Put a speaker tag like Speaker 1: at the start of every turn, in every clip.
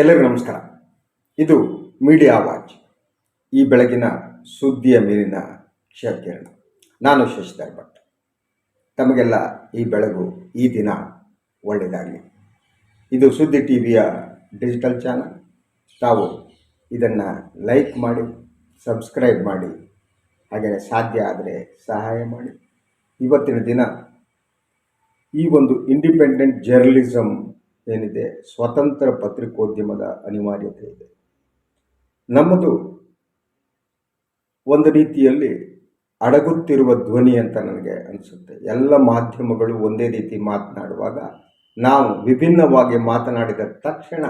Speaker 1: ಎಲ್ಲರಿಗೂ ನಮಸ್ಕಾರ. ಇದು ಮೀಡಿಯಾ ವಾಚ್. ಈ ಬೆಳಗಿನ ಸುದ್ದಿಯ ಮೇಲಿನ ಕ್ಷಕಿರಣ ನಾನು ಶಶಿಧರ್ ಭಟ್ ತಮಗೆಲ್ಲ ಈ ಬೆಳಗು, ಈ ದಿನ ಒಳ್ಳೆಯದಾಗಲಿ. ಇದು ಸುದ್ದಿ ಟಿ ವಿಯ ಡಿಜಿಟಲ್ ಚಾನಲ್. ತಾವು ಇದನ್ನು ಲೈಕ್ ಮಾಡಿ, ಸಬ್ಸ್ಕ್ರೈಬ್ ಮಾಡಿ ಹಾಗೆ ಸಾಧ್ಯ ಆದರೆ ಸಹಾಯ ಮಾಡಿ. ಇವತ್ತಿನ ದಿನ ಈ ಒಂದು ಇಂಡಿಪೆಂಡೆಂಟ್ ಜರ್ನಲಿಸಮ್ ಏನಿದೆ? ಸ್ವತಂತ್ರ ಪತ್ರಿಕೋದ್ಯಮದ ಅನಿವಾರ್ಯತೆ ಇದೆ. ನಮ್ಮದು ಒಂದು ರೀತಿಯಲ್ಲಿ ಅಡಗುತ್ತಿರುವ ಧ್ವನಿ ಅಂತ ನನಗೆ ಅನಿಸುತ್ತೆ. ಎಲ್ಲ ಮಾಧ್ಯಮಗಳು ಒಂದೇ ರೀತಿ ಮಾತನಾಡುವಾಗ ನಾವು ವಿಭಿನ್ನವಾಗಿ ಮಾತನಾಡಿದ ತಕ್ಷಣ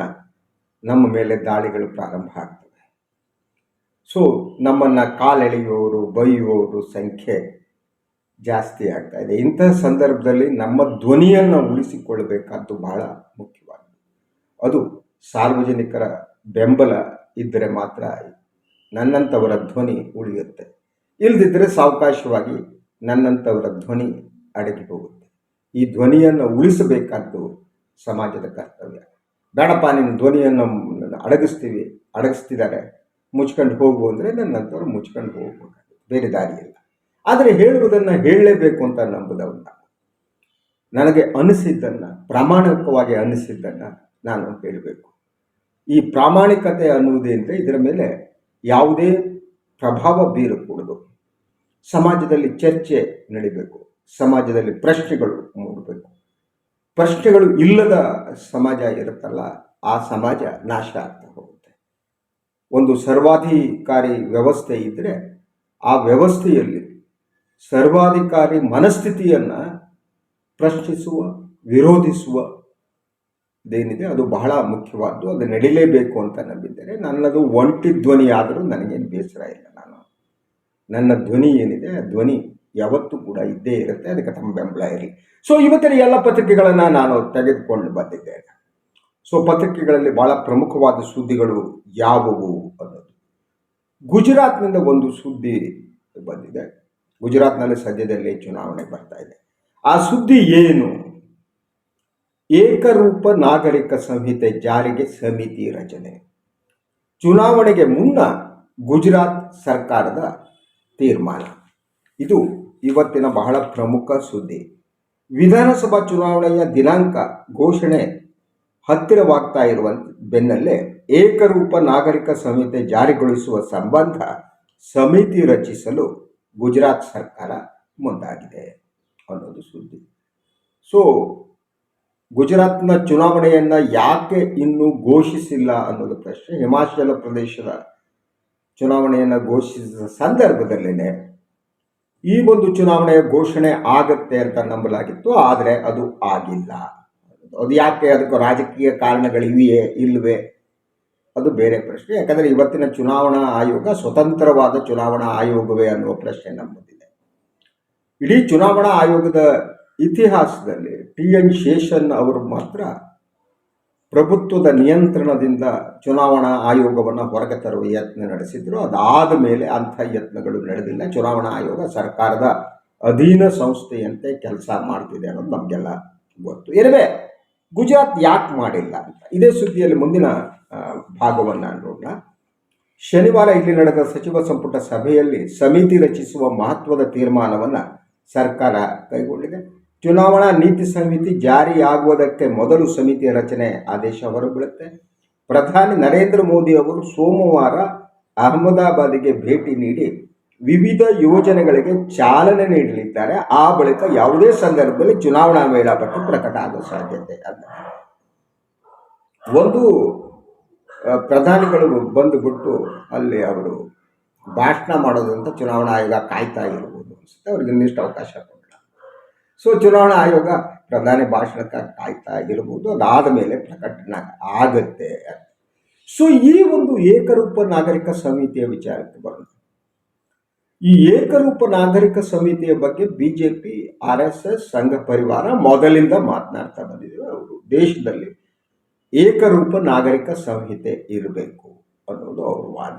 Speaker 1: ನಮ್ಮ ಮೇಲೆ ದಾಳಿಗಳು ಪ್ರಾರಂಭ ಆಗ್ತವೆ. ಸೊ ನಮ್ಮನ್ನು ಕಾಲೆಳೆಯುವವರು, ಬೈಯುವವರು ಸಂಖ್ಯೆ ಜಾಸ್ತಿ ಆಗ್ತಾ ಇದೆ. ಇಂತಹ ಸಂದರ್ಭದಲ್ಲಿ ನಮ್ಮ ಧ್ವನಿಯನ್ನು ಉಳಿಸಿಕೊಳ್ಳಬೇಕಾದ್ದು ಬಹಳ ಮುಖ್ಯವಾಗಿದೆ ಅದು ಸಾರ್ವಜನಿಕರ ಬೆಂಬಲ ಇದ್ದರೆ ಮಾತ್ರ ನನ್ನಂಥವರ ಧ್ವನಿ ಉಳಿಯುತ್ತೆ. ಇಲ್ಲದಿದ್ದರೆ ಸಾವಕಾಶವಾಗಿ ನನ್ನಂಥವರ ಧ್ವನಿ ಅಡಗಿ ಹೋಗುತ್ತೆ. ಈ ಧ್ವನಿಯನ್ನು ಉಳಿಸಬೇಕಾದ್ದು ಸಮಾಜದ ಕರ್ತವ್ಯ. ಬೇಡಪ್ಪ ನಿನ್ನ ಧ್ವನಿಯನ್ನು ಅಡಗಿಸ್ತೀವಿ, ಅಡಗಿಸ್ತಿದ್ದಾರೆ, ಮುಚ್ಕೊಂಡು ಹೋಗು ಅಂದರೆ ನನ್ನಂಥವ್ರು ಮುಚ್ಕೊಂಡು ಹೋಗ್ಬೇಕಾಗುತ್ತೆ. ಬೇರೆ ದಾರಿ ಇಲ್ಲ. ಆದರೆ ಹೇಳುವುದನ್ನು ಹೇಳಲೇಬೇಕು ಅಂತ ನಂಬುದವಲ್ಲ ನನಗೆ ಅನಿಸಿದ್ದನ್ನು, ಪ್ರಾಮಾಣಿಕವಾಗಿ ಅನಿಸಿದ್ದನ್ನು ನಾನು ಹೇಳಬೇಕು. ಈ ಪ್ರಾಮಾಣಿಕತೆ ಅನ್ನುವುದೇಂದರೆ ಇದರ ಮೇಲೆ ಯಾವುದೇ ಪ್ರಭಾವ ಬೀರಕೂಡದು. ಸಮಾಜದಲ್ಲಿ ಚರ್ಚೆ ನಡಿಬೇಕು. ಸಮಾಜದಲ್ಲಿ ಪ್ರಶ್ನೆಗಳು ಮೂಡಬೇಕು. ಪ್ರಶ್ನೆಗಳು ಇಲ್ಲದ ಸಮಾಜ ಇರುತ್ತಲ್ಲ, ಆ ಸಮಾಜ ನಾಶ ಆಗ್ತಾ ಹೋಗುತ್ತೆ. ಒಂದು ಸರ್ವಾಧಿಕಾರಿ ವ್ಯವಸ್ಥೆ ಇದ್ದರೆ ಆ ವ್ಯವಸ್ಥೆಯಲ್ಲಿ ಸರ್ವಾಧಿಕಾರಿ ಮನಸ್ಥಿತಿಯನ್ನು ಪ್ರಶ್ನಿಸುವ, ವಿರೋಧಿಸುವ ಇದೇನಿದೆ ಅದು ಬಹಳ ಮುಖ್ಯವಾದ್ದು, ಅದು ನಡೀಲೇಬೇಕು ಅಂತ ನಂಬಿದ್ದೇನೆ. ನನ್ನದು ಒಂಟಿ ಧ್ವನಿ ಆದರೂ ನನಗೇನು ಬೇಸರ ಇಲ್ಲ ನಾನು. ನನ್ನ ಧ್ವನಿ ಏನಿದೆ, ಆ ಧ್ವನಿ ಯಾವತ್ತೂ ಕೂಡ ಇದ್ದೇ ಇರುತ್ತೆ, ಅದಕ್ಕೆ ತಮ್ಮ ಬೆಂಬಲ ಇರಲಿ. ಸೊ ಇವತ್ತಿನ ಎಲ್ಲ ಪತ್ರಿಕೆಗಳನ್ನು ನಾನು ತೆಗೆದುಕೊಂಡು ಬಂದಿದ್ದೇನೆ. ಸೊ ಪತ್ರಿಕೆಗಳಲ್ಲಿ ಬಹಳ ಪ್ರಮುಖವಾದ ಸುದ್ದಿಗಳು ಯಾವುವು ಅನ್ನೋದು. ಗುಜರಾತ್ನಿಂದ ಒಂದು ಸುದ್ದಿ ಬಂದಿದೆ. ಗುಜರಾತ್ನಲ್ಲಿ ಸದ್ಯದಲ್ಲೇ ಚುನಾವಣೆ ಬರ್ತಾ ಇದೆ. ಆ ಸುದ್ದಿ ಏನು? ಏಕರೂಪ ನಾಗರಿಕ ಸಂಹಿತೆ ಜಾರಿಗೆ ಸಮಿತಿ ರಚನೆ. ಚುನಾವಣೆಗೆ ಮುನ್ನ ಗುಜರಾತ್ ಸರ್ಕಾರದ ತೀರ್ಮಾನ. ಇದು ಇವತ್ತಿನ ಬಹಳ ಪ್ರಮುಖ ಸುದ್ದಿ. ವಿಧಾನಸಭಾ ಚುನಾವಣೆಯ ದಿನಾಂಕ ಘೋಷಣೆ ಹತ್ತಿರವಾಗ್ತಾ ಇರುವ ಬೆನ್ನಲ್ಲೇ ಏಕರೂಪ ನಾಗರಿಕ ಸಂಹಿತೆ ಜಾರಿಗೊಳಿಸುವ ಸಂಬಂಧ ಸಮಿತಿ ರಚಿಸಲು ಗುಜರಾತ್ ಸರ್ಕಾರ ಮುಂದಾಗಿದೆ ಅನ್ನೋದು ಸುದ್ದಿ. ಸೊ ಗುಜರಾತ್ನ ಚುನಾವಣೆಯನ್ನು ಯಾಕೆ ಇನ್ನೂ ಘೋಷಿಸಿಲ್ಲ ಅನ್ನೋದು ಪ್ರಶ್ನೆ. ಹಿಮಾಚಲ ಪ್ರದೇಶದ ಚುನಾವಣೆಯನ್ನು ಘೋಷಿಸಿದ ಸಂದರ್ಭದಲ್ಲೇ ಈ ಒಂದು ಚುನಾವಣೆಯ ಘೋಷಣೆ ಆಗತ್ತೆ ಅಂತ ನಂಬಲಾಗಿತ್ತು, ಆದರೆ ಅದು ಆಗಿಲ್ಲ. ಅದು ಯಾಕೆ, ಅದಕ್ಕೆ ರಾಜಕೀಯ ಕಾರಣಗಳಿವೆಯೇ ಇಲ್ಲವೇ ಅದು ಬೇರೆ ಪ್ರಶ್ನೆ. ಯಾಕಂದರೆ ಇವತ್ತಿನ ಚುನಾವಣಾ ಆಯೋಗ ಸ್ವತಂತ್ರವಾದ ಚುನಾವಣಾ ಆಯೋಗವೇ ಅನ್ನುವ ಪ್ರಶ್ನೆ ನಮ್ಮದಿದೆ. ಇಡೀ ಚುನಾವಣಾ ಆಯೋಗದ ಇತಿಹಾಸದಲ್ಲಿ ಟಿ ಎನ್ ಶೇಷನ್ ಅವರು ಮಾತ್ರ ಪ್ರಭುತ್ವದ ನಿಯಂತ್ರಣದಿಂದ ಚುನಾವಣಾ ಆಯೋಗವನ್ನು ಹೊರಗೆ ತರುವ ಯತ್ನ ನಡೆಸಿದ್ರು. ಅದಾದ ಮೇಲೆ ಅಂಥ ಯತ್ನಗಳು ನಡೆದಿಲ್ಲ. ಚುನಾವಣಾ ಆಯೋಗ ಸರ್ಕಾರದ ಅಧೀನ ಸಂಸ್ಥೆಯಂತೆ ಕೆಲಸ ಮಾಡ್ತಿದೆ ಅನ್ನೋದು ನಮಗೆಲ್ಲ ಗೊತ್ತು. ಎರವೇ ಗುಜರಾತ್ ಯಾಕೆ ಮಾಡಿಲ್ಲ ಅಂತ? ಇದೇ ಸುದ್ದಿಯಲ್ಲಿ ಮುಂದಿನ ಭಾಗವನ್ನು ನೋಡೋಣ ಶನಿವಾರ ಇಲ್ಲಿ ನಡೆದ ಸಚಿವ ಸಂಪುಟ ಸಭೆಯಲ್ಲಿ ಸಮಿತಿ ರಚಿಸುವ ಮಹತ್ವದ ತೀರ್ಮಾನವನ್ನು ಸರ್ಕಾರ ಕೈಗೊಂಡಿದೆ. ಚುನಾವಣಾ ನೀತಿ ಸಮಿತಿ ಜಾರಿಯಾಗುವುದಕ್ಕೆ ಮೊದಲು ಸಮಿತಿಯ ರಚನೆ ಆದೇಶ ಹೊರಬೀಳುತ್ತೆ. ಪ್ರಧಾನಿ ನರೇಂದ್ರ ಮೋದಿ ಅವರು ಸೋಮವಾರ ಅಹಮದಾಬಾದಿಗೆ ಭೇಟಿ ನೀಡಿ ವಿವಿಧ ಯೋಜನೆಗಳಿಗೆ ಚಾಲನೆ ನೀಡಲಿದ್ದಾರೆ. ಆ ಬಳಿಕ ಯಾವುದೇ ಸಂದರ್ಭದಲ್ಲಿ ಚುನಾವಣಾ ವೇಳಾಪಟ್ಟಿ ಪ್ರಕಟ ಆಗೋ ಸಾಧ್ಯತೆ ಅಂತ ಒಂದು ಪ್ರಧಾನಿಗಳು ಬಂದುಬಿಟ್ಟು ಅಲ್ಲಿ ಅವರು ಭಾಷಣ ಮಾಡೋದಂತ ಚುನಾವಣಾ ಆಯೋಗ ಕಾಯ್ತಾ ಇರ್ಬೋದು ಅನಿಸುತ್ತೆ. ಅವ್ರಿಗೆ ಇನ್ನಿಷ್ಟು ಅವಕಾಶ ಕೊಡಲ್ಲ. ಸೊ, ಚುನಾವಣಾ ಆಯೋಗ ಪ್ರಧಾನಿ ಭಾಷಣಕ್ಕೆ ಕಾಯ್ತಾ ಇರ್ಬೋದು. ಅದಾದ ಮೇಲೆ ಪ್ರಕಟಣೆ ಆಗುತ್ತೆ. ಸೊ, ಈ ಒಂದು ಏಕರೂಪ ನಾಗರಿಕ ಸಮಿತಿಯ ವಿಚಾರಕ್ಕೆ ಬರೋಣ. ಈ ಏಕರೂಪ ನಾಗರಿಕ ಸಮಿತಿಯ ಬಗ್ಗೆ B J P R S S Sangh Parivar ಮೊದಲಿಂದ ಮಾತನಾಡ್ತಾ ಬಂದಿದ್ರು ಅವರು ದೇಶದಲ್ಲಿ ಏಕರೂಪ ನಾಗರಿಕ ಸಂಹಿತೆ ಇರಬೇಕು ಅನ್ನೋದು ಅವರ ವಾದ.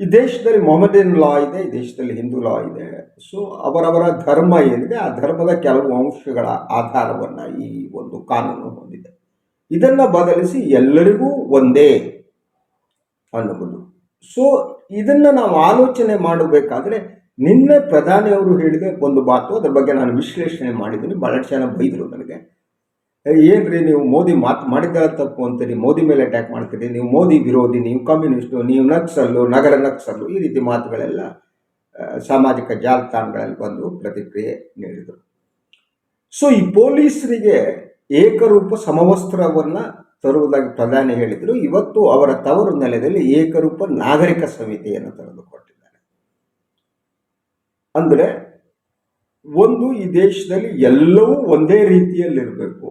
Speaker 1: ಈ ದೇಶದಲ್ಲಿ ಮೊಹಮ್ಮದಿನ್ ಲಾ ಇದೆ, ಈ ದೇಶದಲ್ಲಿ ಹಿಂದೂ ಲಾ ಇದೆ. ಸೊ ಅವರವರ ಧರ್ಮ ಏನಿದೆ, ಆ ಧರ್ಮದ ಕೆಲವು ಅಂಶಗಳ ಆಧಾರವನ್ನು ಈ ಒಂದು ಕಾನೂನು ಹೊಂದಿದೆ. ಇದನ್ನು ಬದಲಿಸಿ ಎಲ್ಲರಿಗೂ ಒಂದೇ ಅನ್ನುವುದು ಸೊ ಇದನ್ನು ನಾವು ಆಲೋಚನೆ ಮಾಡಬೇಕಾದ್ರೆ ನಿನ್ನೆ ಪ್ರಧಾನಿಯವರು ಹೇಳಿದ ಒಂದು ಮಾತು, ಅದ್ರ ಬಗ್ಗೆ ನಾನು ವಿಶ್ಲೇಷಣೆ ಮಾಡಿದ್ದೀನಿ. ಬಹಳ ಜನ ಬೈದರು ನನಗೆ. ಏನ್ರಿ ನೀವು ಮೋದಿ ಮಾತು ಮಾಡಿದ್ದಾರೆ ತಪ್ಪು ಅಂತೀರಿ ಮೋದಿ ಮೇಲೆ ಅಟ್ಯಾಕ್ ಮಾಡ್ತೀರಿ? ನೀವು ಮೋದಿ ವಿರೋಧಿ, ನೀವು ಕಮ್ಯುನಿಸ್ಟು ನೀವು ನಕ್ಸಲ್ಲು ನಗರ ನಕ್ಸಲ್ಲು ಈ ರೀತಿ ಮಾತುಗಳೆಲ್ಲ ಸಾಮಾಜಿಕ ಜಾಲತಾಣಗಳಲ್ಲಿ ಬಂದು ಪ್ರತಿಕ್ರಿಯೆ ನೀಡಿದರು. ಸೊ ಈ ಪೊಲೀಸರಿಗೆ ಏಕರೂಪ ಸಮವಸ್ತ್ರವನ್ನು ತರುವುದಾಗಿ ಪ್ರಧಾನಿ ಹೇಳಿದರು, ಇವತ್ತು ಅವರ ತವರು ನೆಲೆಯಲ್ಲಿ ಏಕರೂಪ ನಾಗರಿಕ ಸಮಿತಿಯನ್ನು ತೆರೆದುಕೊಟ್ಟಿದ್ದಾರೆ. ಅಂದರೆ ಒಂದು ಈ ದೇಶದಲ್ಲಿ ಎಲ್ಲವೂ ಒಂದೇ ರೀತಿಯಲ್ಲಿರಬೇಕು.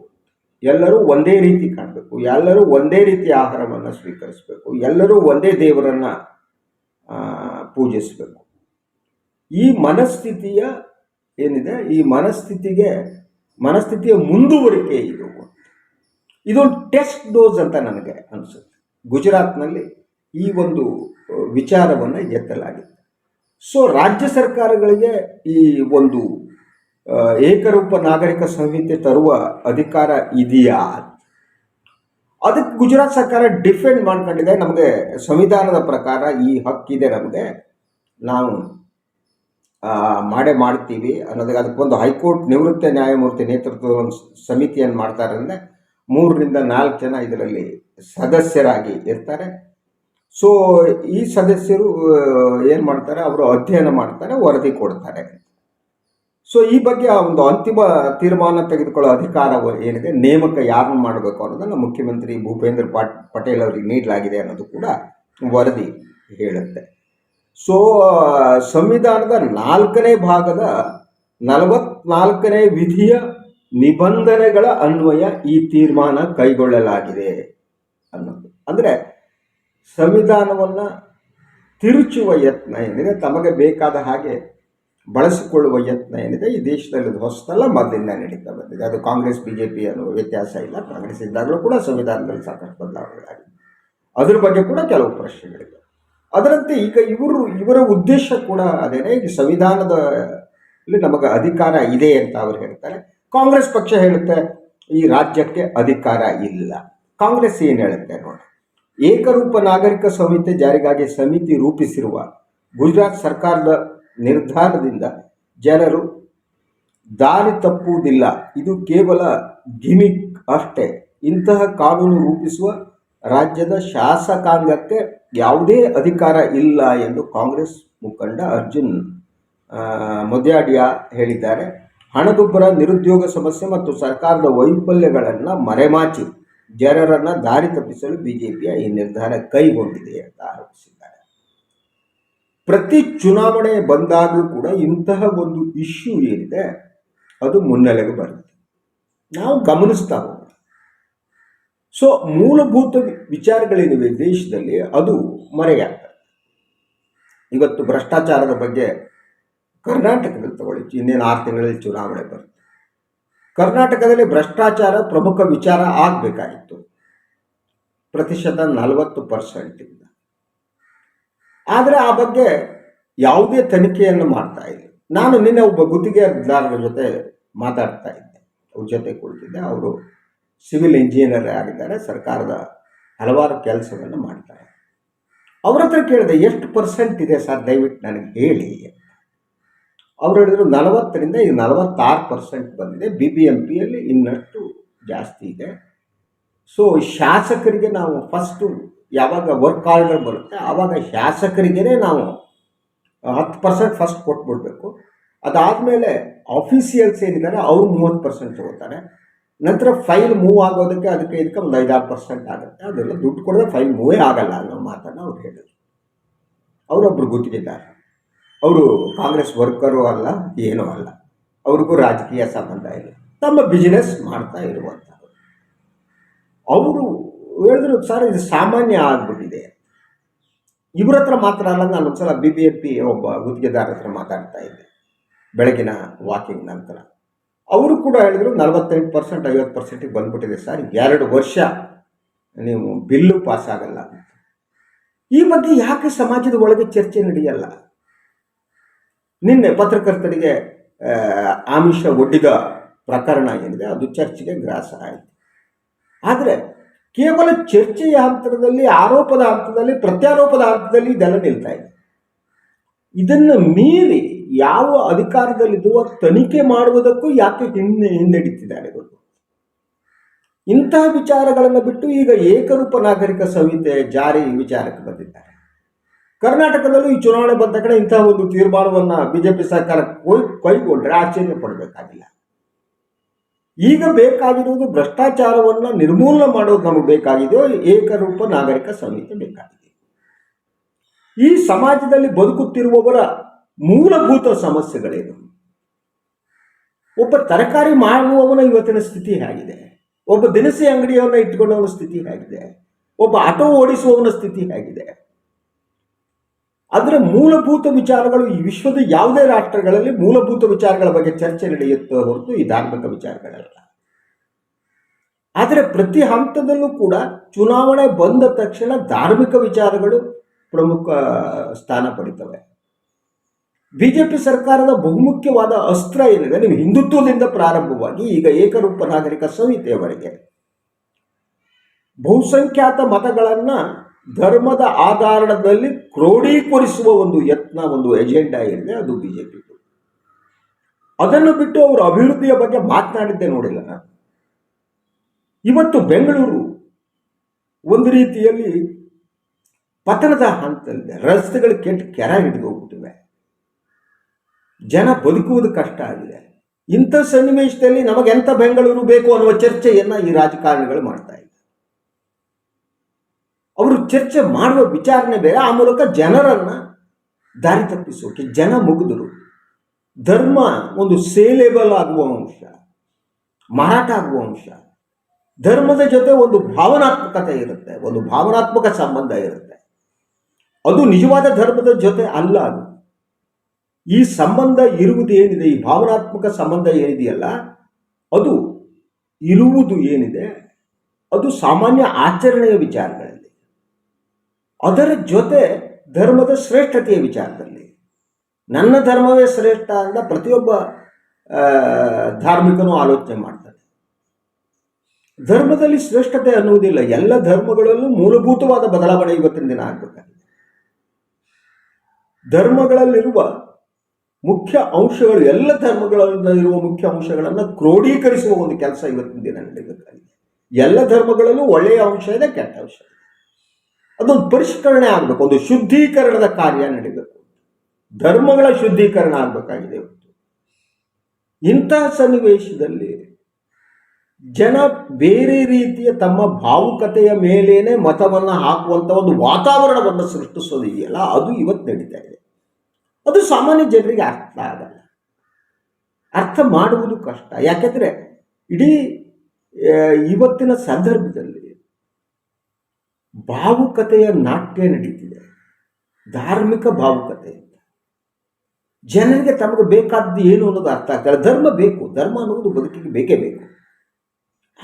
Speaker 1: ಎಲ್ಲರೂ ಒಂದೇ ರೀತಿ ಕಾಣಬೇಕು. ಎಲ್ಲರೂ ಒಂದೇ ರೀತಿ ಆಹಾರವನ್ನು ಸ್ವೀಕರಿಸಬೇಕು. ಎಲ್ಲರೂ ಒಂದೇ ದೇವರನ್ನು ಪೂಜಿಸಬೇಕು. ಈ ಮನಸ್ಥಿತಿಯ ಏನಿದೆ? ಈ ಮನಸ್ಥಿತಿಗೆ, ಮನಸ್ಥಿತಿಯ ಮುಂದುವರಿಕೆ ಇದು. ಇದೊಂದು ಟೆಸ್ಟ್ ಡೋಸ್ ಅಂತ ನನಗೆ ಅನಿಸುತ್ತೆ. ಗುಜರಾತ್ನಲ್ಲಿ ಈ ಒಂದು ವಿಚಾರವನ್ನು ಎತ್ತಲಾಗಿದೆ. ಸೊ, ರಾಜ್ಯ ಸರ್ಕಾರಗಳಿಗೆ ಈ ಒಂದು ಏಕರೂಪ ನಾಗರಿಕ ಸಂಹಿತೆ ತರುವ ಅಧಿಕಾರ ಇದೆಯಾ? ಅದಕ್ಕೆ ಗುಜರಾತ್ ಸರ್ಕಾರ ಡಿಫೆಂಡ್ ಮಾಡ್ಕೊಂಡಿದೆ. ನಮಗೆ ಸಂವಿಧಾನದ ಪ್ರಕಾರ ಈ ಹಕ್ಕಿದೆ ನಮಗೆ. ನಾವು ಮಾಡೇ ಮಾಡ್ತೀವಿ ಅನ್ನೋದಕ್ಕೆ ಅದಕ್ಕೊಂದು ಹೈಕೋರ್ಟ್ ನಿವೃತ್ತ ನ್ಯಾಯಮೂರ್ತಿ ನೇತೃತ್ವದ ಒಂದು ಸಮಿತಿಯನ್ನು ಮಾಡ್ತಾರೆ ಅಂದರೆ ಮೂರರಿಂದ ನಾಲ್ಕು ಜನ ಇದರಲ್ಲಿ ಸದಸ್ಯರಾಗಿ ಇರ್ತಾರೆ. ಸೊ ಈ ಸದಸ್ಯರು ಏನು ಮಾಡ್ತಾರೆ, ಅವರು ಅಧ್ಯಯನ ಮಾಡ್ತಾರೆ, ವರದಿ ಕೊಡ್ತಾರೆ. ಸೊ ಈ ಬಗ್ಗೆ ಒಂದು ಅಂತಿಮ ತೀರ್ಮಾನ ತೆಗೆದುಕೊಳ್ಳೋ ಅಧಿಕಾರ ಏನಿದೆ, ನೇಮಕ ಯಾರನ್ನು ಮಾಡಬೇಕು ಅನ್ನೋದನ್ನು ಮುಖ್ಯಮಂತ್ರಿ ಭೂಪೇಂದ್ರ ಪಾಟ್, ಪಟೇಲ್ ಅವರಿಗೆ ನೀಡಲಾಗಿದೆ ಅನ್ನೋದು ಕೂಡ ವರದಿ ಹೇಳುತ್ತೆ. ಸೊ ಸಂವಿಧಾನದ ನಾಲ್ಕನೇ ಭಾಗದ ನಲವತ್ನಾಲ್ಕನೇ ವಿಧಿಯ ನಿಬಂಧನೆಗಳ ಅನ್ವಯ ಈ ತೀರ್ಮಾನ ಕೈಗೊಳ್ಳಲಾಗಿದೆ ಅನ್ನೋದು. ಅಂದರೆ ಸಂವಿಧಾನವನ್ನು ತಿರುಚುವ ಯತ್ನ ಏನಿದೆ, ತಮಗೆ ಬೇಕಾದ ಹಾಗೆ ಬಳಸಿಕೊಳ್ಳುವ ಯತ್ನ ಏನಿದೆ, ಈ ದೇಶದಲ್ಲಿ ಹೊಸದಲ್ಲ, ಮೊದಲಿಂದ ನಡೀತಾ ಬಂದಿದೆ. ಅದು ಕಾಂಗ್ರೆಸ್ ಬಿ ಜೆ ಪಿ ಅನ್ನೋ ವ್ಯತ್ಯಾಸ ಇಲ್ಲ. ಕಾಂಗ್ರೆಸ್ ಇದ್ದಾಗಲೂ ಕೂಡ ಸಂವಿಧಾನದಲ್ಲಿ ಸಾಕಷ್ಟು ಬದಲಾವಣೆಗಳಾಗಿದೆ ಅದ್ರ ಬಗ್ಗೆ ಕೂಡ ಕೆಲವು ಪ್ರಶ್ನೆಗಳಿವೆ. ಅದರಂತೆ ಈಗ ಇವರು, ಇವರ ಉದ್ದೇಶ ಕೂಡ ಅದೇನೆ, ಈ ಸಂವಿಧಾನದಲ್ಲಿ ನಮಗೆ ಅಧಿಕಾರ ಇದೆ ಅಂತ ಅವರು ಹೇಳ್ತಾರೆ. ಕಾಂಗ್ರೆಸ್ ಪಕ್ಷ ಹೇಳುತ್ತೆ, ಈ ರಾಜ್ಯಕ್ಕೆ ಅಧಿಕಾರ ಇಲ್ಲ. ಕಾಂಗ್ರೆಸ್ ಏನು ಹೇಳುತ್ತೆ ನೋಡಿ. ಏಕರೂಪ ನಾಗರಿಕ ಸಂಹಿತೆ ಜಾರಿಗಾಗಿ ಸಮಿತಿ ರೂಪಿಸಿರುವ ಗುಜರಾತ್ ಸರ್ಕಾರದ ನಿರ್ಧಾರದಿಂದ ಜನರು ದಾರಿ ತಪ್ಪುವುದಿಲ್ಲ. ಇದು ಕೇವಲ ಗಿಮಿಕ್ ಅಷ್ಟೇ. ಇಂತಹ ಕಾನೂನು ರೂಪಿಸುವ ರಾಜ್ಯದ ಶಾಸಕಾಂಗಕ್ಕೆ ಯಾವುದೇ ಅಧಿಕಾರ ಇಲ್ಲ ಎಂದು ಕಾಂಗ್ರೆಸ್ ಮುಖಂಡ ಅರ್ಜುನ್ ಮೊದ್ಯಾಡಿಯಾ ಹೇಳಿದ್ದಾರೆ. ಹಣದುಬ್ಬರ ನಿರುದ್ಯೋಗ ಸಮಸ್ಯೆ ಮತ್ತು ಸರ್ಕಾರದ ವೈಫಲ್ಯಗಳನ್ನು ಮರೆಮಾಚಿ ಜನರನ್ನು ದಾರಿ ತಪ್ಪಿಸಲು ಬಿಜೆಪಿಯ ಈ ನಿರ್ಧಾರ ಕೈಗೊಂಡಿದೆ ಅಂತ ಆರೋಪಿಸಿದ್ದಾರೆ. ಪ್ರತಿ ಚುನಾವಣೆ ಬಂದಾಗಲೂ ಕೂಡ ಇಂತಹ ಒಂದು ಇಶ್ಯೂ ಏನಿದೆ, ಅದು ಮುನ್ನೆಲೆಗೆ ಬರುತ್ತೆ. ನಾವು ಗಮನಿಸ್ತಾ ಹೋಗೋಣ. ಸೊ ಮೂಲಭೂತ ವಿಚಾರಗಳೇನಿವೆ ದೇಶದಲ್ಲಿ, ಅದು ಮರೆಯಾಗ್ತದೆ ಇವತ್ತು ಭ್ರಷ್ಟಾಚಾರದ ಬಗ್ಗೆ ಕರ್ನಾಟಕದಲ್ಲಿ ತಗೊಳ್ಳಿ. ಇನ್ನೇನು ಆರು ತಿಂಗಳಲ್ಲಿ ಚುನಾವಣೆ ಬರುತ್ತೆ. ಕರ್ನಾಟಕದಲ್ಲಿ ಭ್ರಷ್ಟಾಚಾರ ಪ್ರಮುಖ ವಿಚಾರ ಆಗಬೇಕಾಗಿತ್ತು. ಪ್ರತಿಶತ ನಲವತ್ತು ಪರ್ಸೆಂಟಿಂದ ಆದರೆ ಆ ಬಗ್ಗೆ ಯಾವುದೇ ತನಿಖೆಯನ್ನು ಮಾಡ್ತಾ ಇಲ್ಲ. ನಾನು ನಿನ್ನೆ ಒಬ್ಬ ಗುತ್ತಿಗೆದಾರರ ಜೊತೆ ಮಾತಾಡ್ತಾ ಇದ್ದೆ. ಅವ್ರ ಜೊತೆ ಕುಳಿತಿದ್ದೆ. ಅವರು ಸಿವಿಲ್ ಇಂಜಿನಿಯರ್ ಆಗಿದ್ದಾರೆ. ಸರ್ಕಾರದ ಹಲವಾರು ಕೆಲಸಗಳನ್ನು ಮಾಡ್ತಾರೆ. ಅವ್ರ ಹತ್ರ ಕೇಳಿದೆ, ಎಷ್ಟು ಪರ್ಸೆಂಟ್ ಇದೆ ಸರ್? ದಯವಿಟ್ಟು ನನಗೆ ಹೇಳಿ. ಅವ್ರು ಹೇಳಿದ್ರು ನಲವತ್ತರಿಂದ ಈಗ ನಲವತ್ತಾರು ಪರ್ಸೆಂಟ್ ಬಂದಿದೆ. ಬಿ ಬಿ ಎಂ ಪಿಯಲ್ಲಿ ಇನ್ನಷ್ಟು ಜಾಸ್ತಿ ಇದೆ. ಸೊ ಶಾಸಕರಿಗೆ ನಾವು ಫಸ್ಟು ಯಾವಾಗ ವರ್ಕ್ ಆರ್ಡರ್ ಬರುತ್ತೆ, ಆವಾಗ ಶಾಸಕರಿಗೇ ನಾವು ಹತ್ತು ಪರ್ಸೆಂಟ್ ಫಸ್ಟ್ ಕೊಟ್ಬಿಡ್ಬೇಕು. ಅದಾದಮೇಲೆ ಆಫೀಸಿಯಲ್ಸ್ ಏನಿದ್ದಾರೆ, ಅವರು ಮೂವತ್ತು ಪರ್ಸೆಂಟ್ ತೊಗೋತಾರೆ. ನಂತರ ಫೈಲ್ ಮೂವ್ ಆಗೋದಕ್ಕೆ ಅದಕ್ಕೆ ಇದಕ್ಕೆ ಒಂದು ಐದಾರು ಪರ್ಸೆಂಟ್ ಆಗುತ್ತೆ. ಅದೆಲ್ಲ ದುಡ್ಡು ಕೊಡದೆ ಫೈಲ್ ಮೂವೇ ಆಗಲ್ಲ ಅನ್ನೋ ಮಾತನ್ನು ಅವ್ರು ಹೇಳಿದ್ರು. ಅವರೊಬ್ಬರು ಗುತ್ತಿಗೆದಾರ ಅವರು ಕಾಂಗ್ರೆಸ್ ವರ್ಕರು ಅಲ್ಲ, ಏನೂ ಅಲ್ಲ. ಅವ್ರಿಗೂ ರಾಜಕೀಯ ಸಂಬಂಧ ಇಲ್ಲ. ತಮ್ಮ ಬಿಸಿನೆಸ್ ಮಾಡ್ತಾ ಇರುವಂಥದ್ದು. ಅವರು ಹೇಳಿದ್ರು, ಸರ್, ಇದು ಸಾಮಾನ್ಯ ಆಗ್ಬಿಟ್ಟಿದೆ. ಇವ್ರ ಹತ್ರ ಮಾತ್ರ ಅಲ್ಲ, ನಾನು ಒಂದ್ಸಲ ಬಿ ಬಿ ಎಂ ಪಿ ಒಬ್ಬ ಗುತ್ತಿಗೆದಾರ ಹತ್ರ ಮಾತಾಡ್ತಾ ಇದ್ದೆ, ಬೆಳಗಿನ ವಾಕಿಂಗ್ ನಂತರ. ಅವರು ಕೂಡ ಹೇಳಿದ್ರು, ನಲವತ್ತೆಂಟು ಪರ್ಸೆಂಟ್ ಐವತ್ತು ಪರ್ಸೆಂಟಿಗೆ ಬಂದ್ಬಿಟ್ಟಿದೆ ಸರ್, ಎರಡು ವರ್ಷ ನೀವು ಬಿಲ್ಲು ಪಾಸ್ ಆಗಲ್ಲ ಈ ಬಗ್ಗೆ ಯಾಕೆ ಸಮಾಜದ ಒಳಗೆ ಚರ್ಚೆ ನಡೆಯಲ್ಲ? ನಿನ್ನೆ ಪತ್ರಕರ್ತರಿಗೆ ಆಮಿಷ ಒಡ್ಡಿದ ಪ್ರಕರಣ ಏನಿದೆ, ಅದು ಚರ್ಚೆಗೆ ಗ್ರಾಸ ಆಯಿತು. ಆದರೆ ಕೇವಲ ಚರ್ಚೆಯ ಹಂತದಲ್ಲಿ, ಆರೋಪದ ಹಂತದಲ್ಲಿ, ಪ್ರತ್ಯಾರೋಪದ ಹಂತದಲ್ಲಿ ಇದೆಲ್ಲ ನಿಲ್ತಾ ಇದೆ. ಇದನ್ನು ಮೀರಿ ಯಾವ ಅಧಿಕಾರದಲ್ಲಿರುವ ತನಿಖೆ ಮಾಡುವುದಕ್ಕೂ ಯಾಕೆ ಹಿಂದೆ, ಹಿಂದೆಡಿತಿದ್ದಾರೆ ಗೊತ್ತು? ಇಂತಹ ವಿಚಾರಗಳನ್ನು ಬಿಟ್ಟು ಈಗ ಏಕರೂಪ ನಾಗರಿಕ ಸಂಹಿತೆ ಜಾರಿ ವಿಚಾರಕ್ಕೆ ಬಂದಿದ್ದಾರೆ. ಕರ್ನಾಟಕದಲ್ಲೂ ಈ ಚುನಾವಣೆ ಬಂದ ಕಡೆ ಇಂತಹ ಒಂದು ತೀರ್ಮಾನವನ್ನು ಬಿಜೆಪಿ ಸರ್ಕಾರ ಕೈಗೊಂಡ್ರೆ ಆಶ್ಚರ್ಯ ಪಡಬೇಕಾಗಿಲ್ಲ. ಈಗ ಬೇಕಾಗಿರುವುದು ಭ್ರಷ್ಟಾಚಾರವನ್ನ ನಿರ್ಮೂಲನೆ ಮಾಡೋದು ನಮಗೆ ಬೇಕಾಗಿದೆಯೋ ಏಕರೂಪ ನಾಗರಿಕ ಸಂಹಿತೆ ಬೇಕಾಗಿದೆ. ಈ ಸಮಾಜದಲ್ಲಿ ಬದುಕುತ್ತಿರುವವರ ಮೂಲಭೂತ ಸಮಸ್ಯೆಗಳೇನು? ಒಬ್ಬ ತರಕಾರಿ ಮಾರುವವನ ಇವತ್ತಿನ ಸ್ಥಿತಿ ಹೇಗಿದೆ? ಒಬ್ಬ ದಿನಸಿ ಅಂಗಡಿಯವನ್ನ ಇಟ್ಕೊಂಡವನ ಸ್ಥಿತಿ ಹೇಗಿದೆ? ಒಬ್ಬ ಆಟೋ ಓಡಿಸುವವನ ಸ್ಥಿತಿ ಹೇಗಿದೆ? ಅದರ ಮೂಲಭೂತ ವಿಚಾರಗಳು ಈ ವಿಶ್ವದ ಯಾವುದೇ ರಾಷ್ಟ್ರಗಳಲ್ಲಿ ಮೂಲಭೂತ ವಿಚಾರಗಳ ಬಗ್ಗೆ ಚರ್ಚೆ ನಡೆಯುತ್ತೆ ಹೊರತು ಈ ಧಾರ್ಮಿಕ ವಿಚಾರಗಳಲ್ಲ. ಆದರೆ ಪ್ರತಿ ಹಂತದಲ್ಲೂ ಕೂಡ ಚುನಾವಣೆ ಬಂದ ತಕ್ಷಣ ಧಾರ್ಮಿಕ ವಿಚಾರಗಳು ಪ್ರಮುಖ ಸ್ಥಾನ ಪಡಿತವೆ ಬಿಜೆಪಿ ಸರ್ಕಾರದ ಬಹುಮುಖ್ಯವಾದ ಅಸ್ತ್ರ ಏನಿದೆ? ನೀವು ಹಿಂದುತ್ವದಿಂದ ಪ್ರಾರಂಭವಾಗಿ ಈಗ ಏಕರೂಪ ನಾಗರಿಕ ಸಂಹಿತೆಯವರೆಗೆ ಬಹುಸಂಖ್ಯಾತ ಮತಗಳನ್ನ ಧರ್ಮದ ಆಧಾರದಲ್ಲಿ ಕ್ರೋಢೀಕರಿಸುವ ಒಂದು ಯತ್ನ, ಒಂದು ಎಜೆಂಡಾ ಏನಿದೆ, ಅದು ಬಿಜೆಪಿ ಅದನ್ನು ಬಿಟ್ಟು ಅವರು ಅಭಿವೃದ್ಧಿಯ ಬಗ್ಗೆ ಮಾತನಾಡಿದ್ದೆ ನೋಡಿಲ್ಲ ಇವತ್ತು ಬೆಂಗಳೂರು ಒಂದು ರೀತಿಯಲ್ಲಿ ಪತನದ ಹಂತದಲ್ಲಿದೆ. ರಸ್ತೆಗಳು ಕೆಟ್ಟ ಕೆರ ಹಿಡಿದು ಹೋಗ್ಬಿಟ್ಟಿವೆ. ಜನ ಬದುಕುವುದು ಕಷ್ಟ ಆಗಿದೆ. ಇಂಥ ಸನ್ನಿವೇಶದಲ್ಲಿ ನಮಗೆಂಥ ಬೆಂಗಳೂರು ಬೇಕು ಅನ್ನುವ ಚರ್ಚೆಯನ್ನ ಈ ರಾಜಕಾರಣಿಗಳು ಮಾಡ್ತಾ ಇದ್ದಾರೆ ಅವರು ಚರ್ಚೆ ಮಾಡುವ ವಿಚಾರಣೆ ಬೇರೆ, ಆ ಮೂಲಕ ಜನರನ್ನು ದಾರಿ ತಪ್ಪಿಸೋಕೆ ಜನ ಮುಗಿದರು. ಧರ್ಮ ಒಂದು ಸೇಲೆಬಲ್ ಆಗುವ ಅಂಶ, ಮಾರಾಟ ಆಗುವ ಅಂಶ. ಧರ್ಮದ ಜೊತೆ ಒಂದು ಭಾವನಾತ್ಮಕತೆ ಇರುತ್ತೆ, ಒಂದು ಭಾವನಾತ್ಮಕ ಸಂಬಂಧ ಇರುತ್ತೆ. ಅದು ನಿಜವಾದ ಧರ್ಮದ ಜೊತೆ ಅಲ್ಲ ಅದು. ಈ ಸಂಬಂಧ ಇರುವುದು ಏನಿದೆ, ಈ ಭಾವನಾತ್ಮಕ ಸಂಬಂಧ ಏನಿದೆಯಲ್ಲ, ಅದು ಇರುವುದು ಏನಿದೆ, ಅದು ಸಾಮಾನ್ಯ ಆಚರಣೆಯ ವಿಚಾರಗಳಲ್ಲಿ ಅದರ ಜೊತೆ ಧರ್ಮದ ಶ್ರೇಷ್ಠತೆಯ ವಿಚಾರದಲ್ಲಿ. ನನ್ನ ಧರ್ಮವೇ ಶ್ರೇಷ್ಠ ಅಂತ ಪ್ರತಿಯೊಬ್ಬ ಧಾರ್ಮಿಕನೂ ಆಲೋಚನೆ ಮಾಡ್ತಾನೆ. ಧರ್ಮದಲ್ಲಿ ಶ್ರೇಷ್ಠತೆ ಅನ್ನುವುದಿಲ್ಲ. ಎಲ್ಲ ಧರ್ಮಗಳಲ್ಲೂ ಮೂಲಭೂತವಾದ ಬದಲಾವಣೆ ಇವತ್ತಿನ ದಿನ ಆಗಬೇಕಾಗಿದೆ. ಧರ್ಮಗಳಲ್ಲಿರುವ ಮುಖ್ಯ ಅಂಶಗಳು, ಎಲ್ಲ ಧರ್ಮಗಳಲ್ಲಿರುವ ಮುಖ್ಯ ಅಂಶಗಳನ್ನು ಕ್ರೋಢೀಕರಿಸುವ ಒಂದು ಕೆಲಸ ಇವತ್ತಿನ ದಿನ ನಡೀಬೇಕಾಗಿದೆ ಎಲ್ಲ ಧರ್ಮಗಳಲ್ಲೂ ಒಳ್ಳೆಯ ಅಂಶ ಇದೆ, ಕೆಟ್ಟ ಅಂಶ ಇದೆ. ಅದೊಂದು ಪರಿಷ್ಕರಣೆ ಆಗಬೇಕು, ಒಂದು ಶುದ್ಧೀಕರಣದ ಕಾರ್ಯ ನಡೀಬೇಕು. ಧರ್ಮಗಳ ಶುದ್ಧೀಕರಣ ಆಗಬೇಕಾಗಿದೆ ಇಂತಹ ಸನ್ನಿವೇಶದಲ್ಲಿ ಜನ ಬೇರೆ ರೀತಿಯ ತಮ್ಮ ಭಾವುಕತೆಯ ಮೇಲೇನೆ ಮತವನ್ನು ಹಾಕುವಂತ ಒಂದು ವಾತಾವರಣವನ್ನು ಸೃಷ್ಟಿಸೋದು ಇದೆಯಲ್ಲ, ಅದು ಇವತ್ತು ನಡೀತಾ ಇದೆ. ಅದು ಸಾಮಾನ್ಯ ಜನರಿಗೆ ಅರ್ಥ ಆಗಲ್ಲ. ಅರ್ಥ ಮಾಡುವುದು ಕಷ್ಟ. ಯಾಕೆಂದ್ರೆ ಇಡೀ ಇವತ್ತಿನ ಸಂದರ್ಭದಲ್ಲಿ ಭಾವುಕತೆಯ ನಾಟ್ಯ ನಡೀತಿದೆ. ಧಾರ್ಮಿಕ ಭಾವುಕತೆ. ಜನರಿಗೆ ತಮಗೆ ಬೇಕಾದ್ದು ಏನು ಅನ್ನೋದು ಅರ್ಥ ಆಗ್ತಾರೆ ಧರ್ಮ ಬೇಕು. ಧರ್ಮ ಅನ್ನೋದು ಬದುಕಿಗೆ ಬೇಕೇ ಬೇಕು.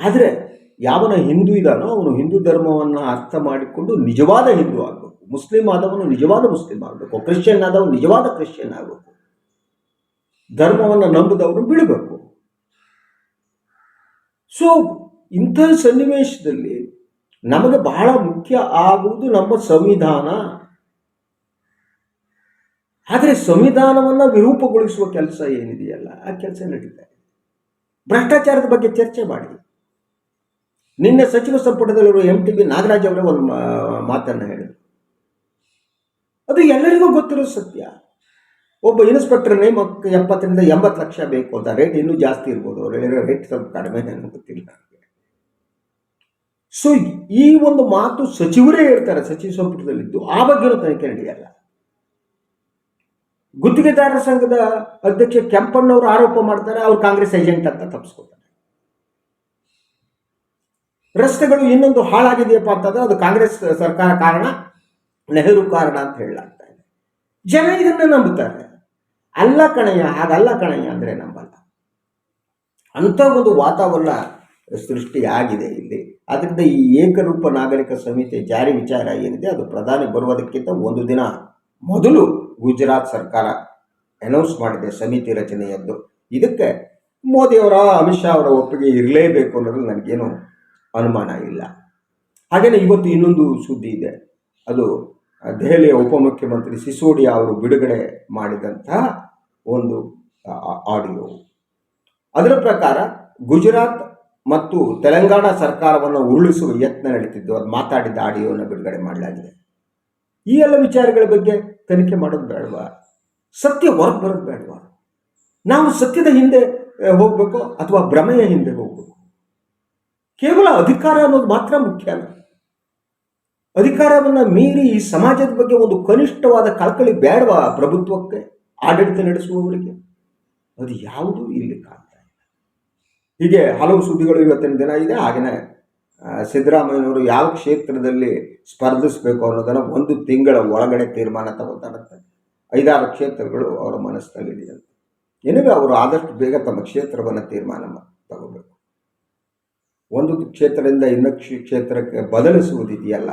Speaker 1: ಆದರೆ ಯಾವನ ಹಿಂದೂ ಇದಾನೋ ಅವನು ಹಿಂದೂ ಧರ್ಮವನ್ನು ಅರ್ಥ ಮಾಡಿಕೊಂಡು ನಿಜವಾದ ಹಿಂದೂ ಆಗಬೇಕು. ಮುಸ್ಲಿಂ ಆದವನು ನಿಜವಾದ ಮುಸ್ಲಿಂ ಆಗಬೇಕು. ಕ್ರಿಶ್ಚಿಯನ್ ಆದವನು ನಿಜವಾದ ಕ್ರಿಶ್ಚಿಯನ್ ಆಗಬೇಕು. ಧರ್ಮವನ್ನು ನಂಬುದವನು ಬಿಡಬೇಕು. ಸೊ ಇಂಥ ಸನ್ನಿವೇಶದಲ್ಲಿ ನಮಗೆ ಬಹಳ ಮುಖ್ಯ ಆಗುವುದು ನಮ್ಮ ಸಂವಿಧಾನ. ಆದರೆ ಸಂವಿಧಾನವನ್ನು ವಿರೂಪಗೊಳಿಸುವ ಕೆಲಸ ಏನಿದೆಯಲ್ಲ, ಆ ಕೆಲಸ ನಡೀತಾ ಭ್ರಷ್ಟಾಚಾರದ ಬಗ್ಗೆ ಚರ್ಚೆ ಮಾಡಿ ನಿನ್ನೆ ಸಚಿವ ಸಂಪುಟದಲ್ಲಿರುವ ಎಂ ಟಿ ಬಿ ನಾಗರಾಜ್ ಅವರೇ ಒಂದು ಮಾತನ್ನು ಹೇಳಿದರು. ಅದು ಎಲ್ಲರಿಗೂ ಗೊತ್ತಿರೋ ಸತ್ಯ. ಒಬ್ಬ ಇನ್ಸ್ಪೆಕ್ಟರ್ ನೇಮ್ ಎಪ್ಪತ್ತರಿಂದ ಎಂಬತ್ತು ಲಕ್ಷ ಬೇಕು ಅಂತ, ರೇಟ್ ಇನ್ನೂ ಜಾಸ್ತಿ ಇರ್ಬೋದು, ರೇಟ್ ಸ್ವಲ್ಪ ಕಡಿಮೆ ಗೊತ್ತಿಲ್ಲ. ಸೊ ಈ ಒಂದು ಮಾತು ಸಚಿವರೇ ಹೇಳ್ತಾರೆ ಸಚಿವ ಸಂಪುಟದಲ್ಲಿದ್ದು. ಆ ಬಗ್ಗೆನೂ ತನಿಖೆ ನಡೆಯಲ್ಲ. ಗುತ್ತಿಗೆದಾರರ ಸಂಘದ ಅಧ್ಯಕ್ಷ ಕೆಂಪಣ್ಣವರು ಆರೋಪ ಮಾಡ್ತಾರೆ, ಅವ್ರು ಕಾಂಗ್ರೆಸ್ ಏಜೆಂಟ್ ಅಂತ ತಪ್ಪಿಸ್ಕೊತಾರೆ ರಸ್ತೆಗಳು ಇನ್ನೊಂದು ಹಾಳಾಗಿದೆಯಪ್ಪ ಅಂತಂದ್ರೆ ಅದು ಕಾಂಗ್ರೆಸ್ ಸರ್ಕಾರ ಕಾರಣ, ನೆಹರು ಕಾರಣ ಅಂತ ಹೇಳಲಾಗ್ತಾ ಇದೆ. ಜನ ಇದನ್ನ ನಂಬುತ್ತಾರೆ. ಅಲ್ಲ ಕಣಯ್ಯ, ಹಾಗಲ್ಲ ಕಣಯ್ಯ ಅಂದ್ರೆ ನಂಬಲ್ಲ. ಅಂಥ ಒಂದು ವಾತಾವರಣ ಸೃಷ್ಟಿಯಾಗಿದೆ ಇಲ್ಲಿ. ಅದರಿಂದ ಈ ಏಕರೂಪ ನಾಗರಿಕ ಸಂಹಿತೆ ಜಾರಿ ವಿಚಾರ ಏನಿದೆ, ಅದು ಪ್ರಧಾನಿ ಬರುವುದಕ್ಕಿಂತ ಒಂದು ದಿನ ಮೊದಲು ಗುಜರಾತ್ ಸರ್ಕಾರ ಅನೌನ್ಸ್ ಮಾಡಿದೆ ಸಮಿತಿ ರಚನೆಯದ್ದು. ಇದಕ್ಕೆ ಮೋದಿಯವರ ಅಮಿತ್ ಶಾ ಅವರ ಒಪ್ಪಿಗೆ ಇರಲೇಬೇಕು ಅನ್ನೋದು ನನಗೇನು ಅನುಮಾನ ಇಲ್ಲ. ಹಾಗೆಯೇ ಇವತ್ತು ಇನ್ನೊಂದು ಸುದ್ದಿ ಇದೆ. ಅದು ದೆಹಲಿಯ ಉಪಮುಖ್ಯಮಂತ್ರಿ ಸಿಸೋಡಿಯಾ ಅವರು ಬಿಡುಗಡೆ ಮಾಡಿದಂತಹ ಒಂದು ಆಡಿಯೋ. ಅದರ ಪ್ರಕಾರ ಗುಜರಾತ್ ಮತ್ತು ತೆಲಂಗಾಣ ಸರ್ಕಾರವನ್ನು ಉರುಳಿಸುವ ಯತ್ನ ನಡೀತಿದ್ದು, ಅದು ಮಾತಾಡಿದ ಆಡಿಯೋನ ಬಿಡುಗಡೆ ಮಾಡಲಾಗಿದೆ. ಈ ಎಲ್ಲ ವಿಚಾರಗಳ ಬಗ್ಗೆ ತನಿಖೆ ಮಾಡೋದು ಬೇಡವಾ? ಸತ್ಯ ಹೊರಗೆ ಬರೋದು ಬೇಡವಾ? ನಾವು ಸತ್ಯದ ಹಿಂದೆ ಹೋಗಬೇಕು ಅಥವಾ ಭ್ರಮೆಯ ಹಿಂದೆ ಹೋಗ್ಬೇಕು? ಕೇವಲ ಅಧಿಕಾರ ಅನ್ನೋದು ಮಾತ್ರ ಮುಖ್ಯ ಅಲ್ಲ. ಅಧಿಕಾರವನ್ನು ಮೀರಿ ಈ ಸಮಾಜದ ಬಗ್ಗೆ ಒಂದು ಕನಿಷ್ಠವಾದ ಕಳಕಳಿ ಬೇಡವಾ ಪ್ರಭುತ್ವಕ್ಕೆ, ಆಡಳಿತ ನಡೆಸುವವರಿಗೆ? ಅದು ಯಾವುದೂ ಇಲ್ಲಿ ಇಲ್ಲ ಹೀಗೆ ಹಲವು ಸುದ್ದಿಗಳು ಇವತ್ತಿನ ದಿನ ಇದೆ. ಹಾಗೆಯೇ ಸಿದ್ದರಾಮಯ್ಯನವರು ಯಾವ ಕ್ಷೇತ್ರದಲ್ಲಿ ಸ್ಪರ್ಧಿಸಬೇಕು ಅನ್ನೋದನ್ನು ಒಂದು ತಿಂಗಳ ಒಳಗಡೆ ತೀರ್ಮಾನ ತಗೋತಾರಂತೆ ಐದಾರು ಕ್ಷೇತ್ರಗಳು ಅವರ ಮನಸ್ಸಿನಲ್ಲಿದೆಯಂತೆ ಏನಿವೆ ಅವರು ಆದಷ್ಟು ಬೇಗ ತಮ್ಮ ಕ್ಷೇತ್ರವನ್ನು ತೀರ್ಮಾನ ತಗೋಬೇಕು. ಒಂದು ಕ್ಷೇತ್ರದಿಂದ ಇನ್ನೊಂದು ಕ್ಷೇ- ಕ್ಷೇತ್ರಕ್ಕೆ ಬದಲಿಸುವುದಿದೆಯಲ್ಲ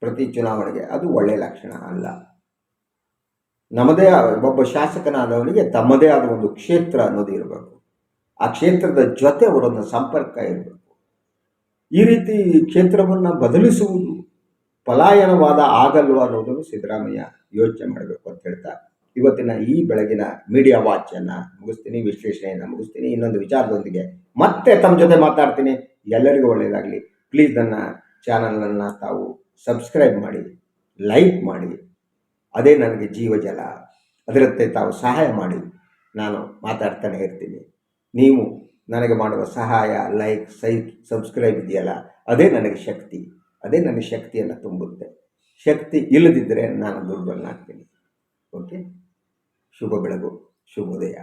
Speaker 1: ಪ್ರತಿ ಚುನಾವಣೆಗೆ, ಅದು ಒಳ್ಳೆಯ ಲಕ್ಷಣ ಅಲ್ಲ. ನಮ್ಮದೇ, ಒಬ್ಬ ಶಾಸಕನಾದವನಿಗೆ ತಮ್ಮದೇ ಆದ ಒಂದು ಕ್ಷೇತ್ರ ಅನ್ನೋದು ಇರಬೇಕು. ಆ ಕ್ಷೇತ್ರದ ಜೊತೆ ಅವರೊಂದು ಸಂಪರ್ಕ ಇರಬೇಕು. ಈ ರೀತಿ ಕ್ಷೇತ್ರವನ್ನು ಬದಲಿಸುವುದು ಪಲಾಯನವಾದ ಆಗಲ್ವ ಅನ್ನೋದನ್ನು ಸಿದ್ದರಾಮಯ್ಯ ಯೋಚನೆ ಮಾಡಬೇಕು ಅಂತ ಹೇಳ್ತಾ ಇವತ್ತಿನ ಈ ಬೆಳಗಿನ ಮೀಡಿಯಾ ವಾಚನ್ನು ಮುಗಿಸ್ತೀನಿ, ವಿಶ್ಲೇಷಣೆಯನ್ನು ಮುಗಿಸ್ತೀನಿ. ಇನ್ನೊಂದು ವಿಚಾರದೊಂದಿಗೆ ಮತ್ತೆ ತಮ್ಮ ಜೊತೆ ಮಾತಾಡ್ತೀನಿ. ಎಲ್ಲರಿಗೂ ಒಳ್ಳೆಯದಾಗಲಿ. ಪ್ಲೀಸ್ ನನ್ನ ಚಾನಲನ್ನು ತಾವು ಸಬ್ಸ್ಕ್ರೈಬ್ ಮಾಡಿ ಲೈಕ್ ಮಾಡಿ. ಅದೇ ನನಗೆ ಜೀವಜಲ ಅದರಂತೆ ತಾವು ಸಹಾಯ ಮಾಡಿ. ನಾನು ಮಾತಾಡ್ತಾನೆ ಇರ್ತೀನಿ. ನೀವು ನನಗೆ ಮಾಡುವ ಸಹಾಯ ಲೈಕ್ ಸೈ ಸಬ್ಸ್ಕ್ರೈಬ್ ಇದೆಯಲ್ಲ, ಅದೇ ನನಗೆ ಶಕ್ತಿ. ಅದೇ ನನಗೆ ಶಕ್ತಿಯನ್ನು ತುಂಬುತ್ತೆ. ಶಕ್ತಿ ಇಲ್ಲದಿದ್ದರೆ ನಾನು ದುರ್ಬಲನಾಗ್ತೀನಿ. ಓಕೆ ಶುಭ ಬೆಳಗು. ಶುಭೋದಯ.